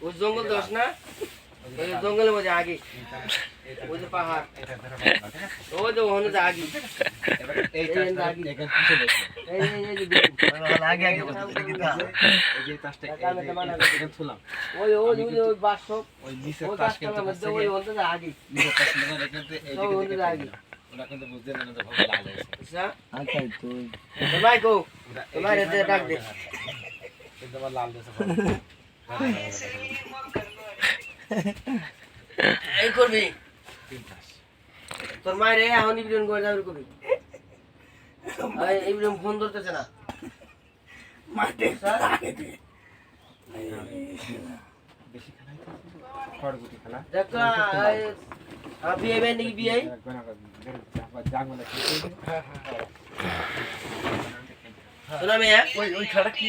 দশ জঙ্গল দোষ না জঙ্গলের মধ্যে আগে ওই যে পাহাড় ওই যে মানা ওই ওই ওই আগে ওরা কিন্তু বুঝতে না যে ভাবে লাল হয়েছে আচ্ছা তুই তো ভাই কো ওরা তো ভাই রে ডাক দে। কিন্তু আমার লাল এই করবি? তোর মায়ের এখন ইবিরন করে যাবে করবি ইবিরন ফোন ধরতেছে না। মাঠে বেশি খেলা খড়গুটি খেলা। দেখ বিয়ে বিয়ে নাকি বিয়ে জাগ মানে শোনা মেয়া? ওই ওই খেলাটা কি